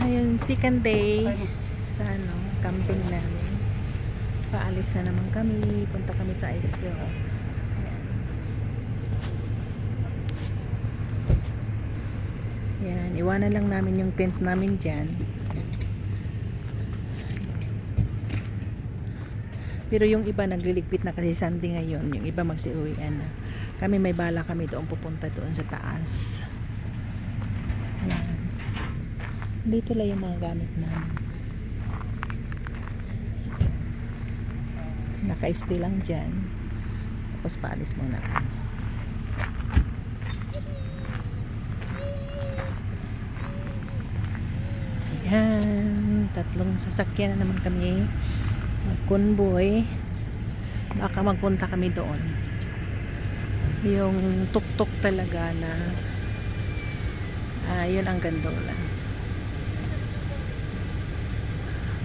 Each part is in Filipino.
Ayun, second day sa ano, camping namin. Paalis na naman kami. Punta kami sa ice cream. Ayan. Yan, iwanan lang namin yung tent namin dyan. Pero yung iba nagliligpit na kasi Sunday ngayon. Yung iba magsiuwian na. Kami may bala kami doon pupunta doon sa taas. Yan. Dito lang yung mga gamit namin. Naka-stay lang dyan. Tapos paalis muna kami. Ayan. Tatlong sasakyan na naman kami. Mag-convoy. Baka magpunta kami doon. Yung tuk-tuk talaga na ah yun ang gandola.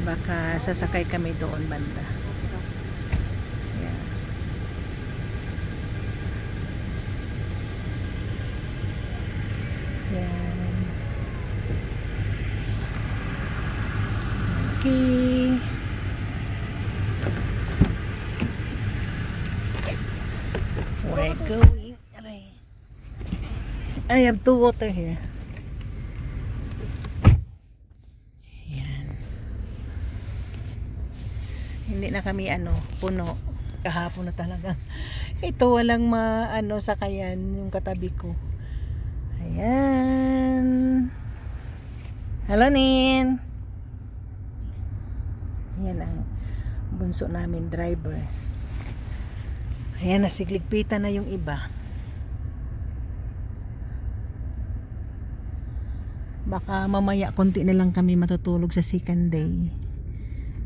Baka sasakay kami doon banda. Yeah. Yan. Okay. We're going. I have two water here. Yan. Hindi na kami ano, puno. Kahapon na talaga. Ito walang ma ano sakayan yung katabi ko. Ayan. Hello, Nin. Yan ang bunso namin driver. Ayan, nasigligpitan na yung iba. Baka mamaya konti na lang kami matutulog sa second day.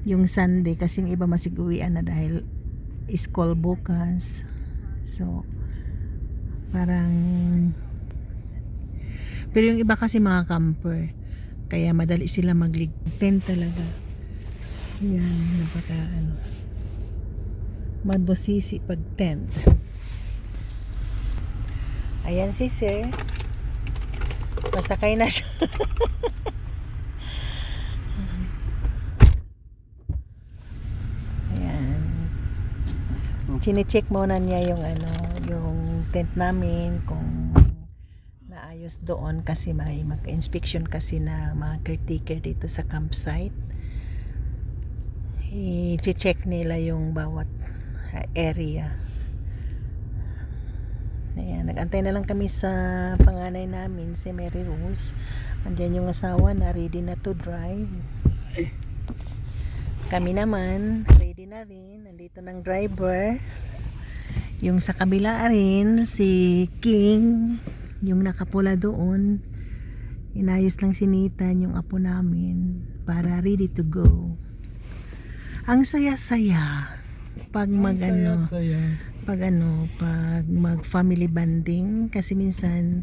Yung Sunday kasi yung iba masiguwian na dahil school bukas. So, parang pero yung iba kasi mga camper kaya madali sila maglig tent talaga. Yan, napaka ano magbosisi pag tent. Ayan si sir. Masakay na siya. Ayan. Chine-check muna niya yung ano, yung tent namin kung naayos doon kasi may mag-inspection kasi na mga caretaker dito sa campsite. I-check nila yung bawat uh, area. Ayan, nagantay na lang kami sa panganay namin, si Mary Rose. Andiyan yung asawa na ready na to drive. Kami naman, ready na rin. Nandito ng driver. Yung sa kabila rin, si King, yung nakapula doon. Inayos lang sinitan yung apo namin para ready to go. Ang saya-saya pag mag ano, pag ano, pag mag family bonding kasi minsan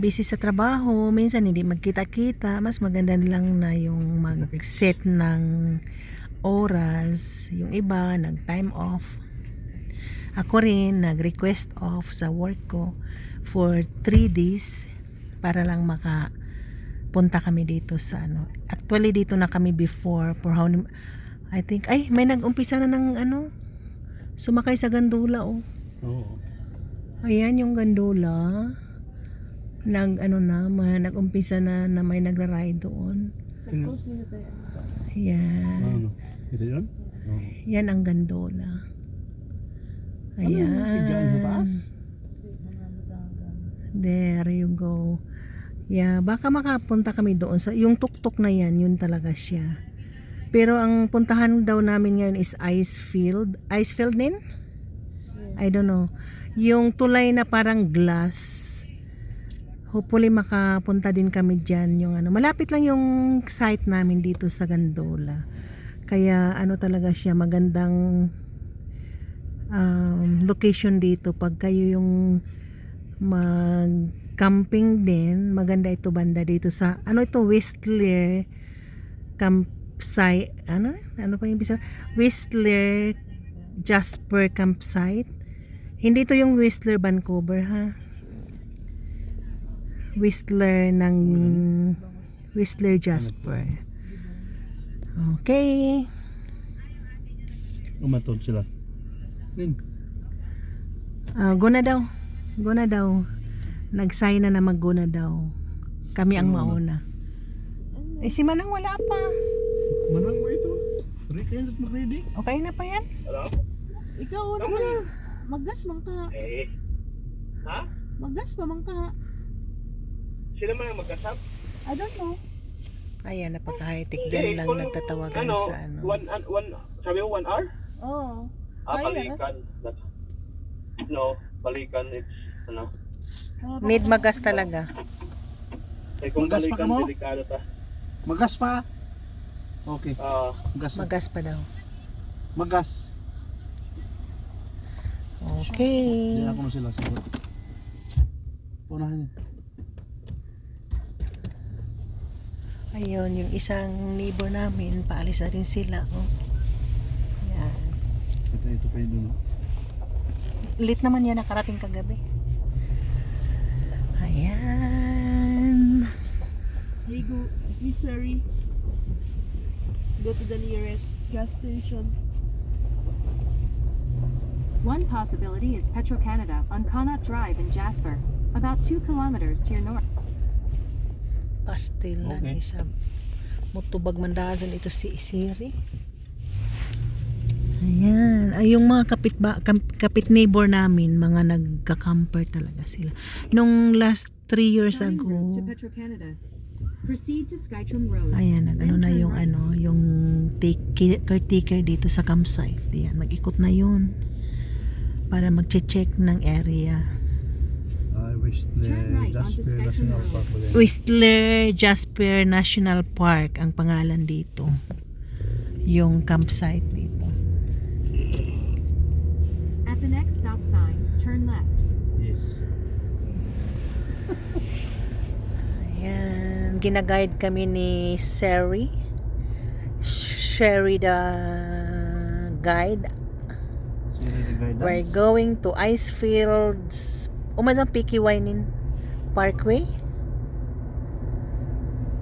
busy sa trabaho, minsan hindi magkita-kita, mas maganda lang na yung mag-set ng oras, yung iba nag time off. Ako rin nag-request off sa work ko for 3 days para lang maka punta kami dito sa ano. Actually dito na kami before for how I think ay may nag-umpisa na ng ano sumakay sa gandula oh. Oo. Ayan yung gandola. Nag ano na, ma, nag-umpisa na na may nagra-ride doon. Ayan. Ano? Ito yun? Oo. Yan ang gandola. Higaan sa taas? Ayan. There you go. Yeah, baka makapunta kami doon sa yung tuktok na yan, yun talaga siya. Pero ang puntahan daw namin ngayon is Icefield. Icefield din? I don't know. Yung tulay na parang glass. Hopefully makapunta din kami dyan. Yung ano, malapit lang yung site namin dito sa Gandola. Kaya ano talaga siya, magandang um, location dito. Pag kayo yung mag camping din, maganda ito banda dito sa, ano ito, Whistler campsite, ano? Ano pa yung bisa? Whistler Jasper campsite. Hindi ito yung Whistler Vancouver ha. Whistler ng Whistler Jasper. Okay. Umatod sila. Din. Ah, go na daw. Go na daw. Nag-sign na na mag-go na daw. Kami ang mauna. Eh si Manang wala pa. Manang mo ito. Ready kayo na mag-ready? Okay na pa yan? Ikaw una ka. Magas mang ta. Eh. Ha? Magas pa mang ta. Sila man ang magkasap? I don't know. Ayan, napaka-high-tech dyan lang kung nagtatawagan ano, sa ano. One, an- one, sabi mo one hour? Oh. Ah, balikan. No, balikan it's, ano. Need magas talaga. Eh, kung Magas pa ka balikan, mo? delikado ta. Magas pa. Okay. Ah, Magas. Magas pa daw. Magas. Okay. Hindi ako na sila sagot. Punahan niya. Ayun, yung isang neighbor namin, paalis na rin sila. Oh. Yan. Ito, ito pa yun. Late naman yan nakarating kagabi. Ayan. Hey, go. Hey, sorry. Go to the nearest gas station. One possibility is Petro-Canada on Connaught Drive in Jasper, about 2 kilometers to your north. Pastel Okay. isa. Mutubag mandasan ito si Isiri. Ayan. Ay, yung mga kapit, ba, kam- kapit neighbor namin, mga nagka-camper talaga sila. Nung last three years Starting ago. Proceed to Skytrum Road. ayan, nag, ano na yung ano, yung take, caretaker dito sa campsite. Ayan, mag-ikot na yun para mag-check ng area. Whistler Jasper National. Park. Whistler Jasper National Park ang pangalan dito. Yung campsite dito. At the next stop sign, turn left. Yes. Ayan. Ginaguide kami ni Sherry. Sherry the guide. Guidance? We're going to Icefields. Umazang Piki Wainin Parkway.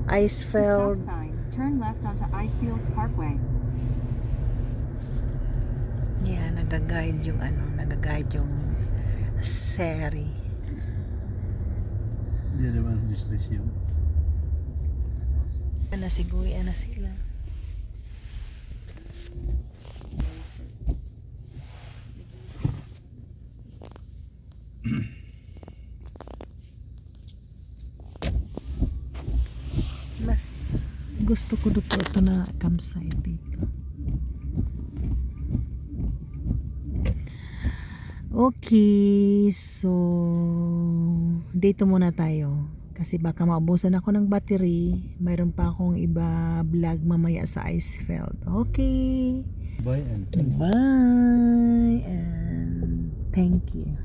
Icefield. sign, turn left onto Icefields Parkway. Yeah, nagaguide yung ano, nagaguide yung Sherry. Hindi naman distress yun. Ana siguro, ana sila. Mas gusto ko dito ito na campsite dito. Okay, so dito muna tayo. Kasi baka maubusan ako ng battery. Mayroon pa akong iba vlog mamaya sa Icefield. Okay. Bye and Bye and thank you.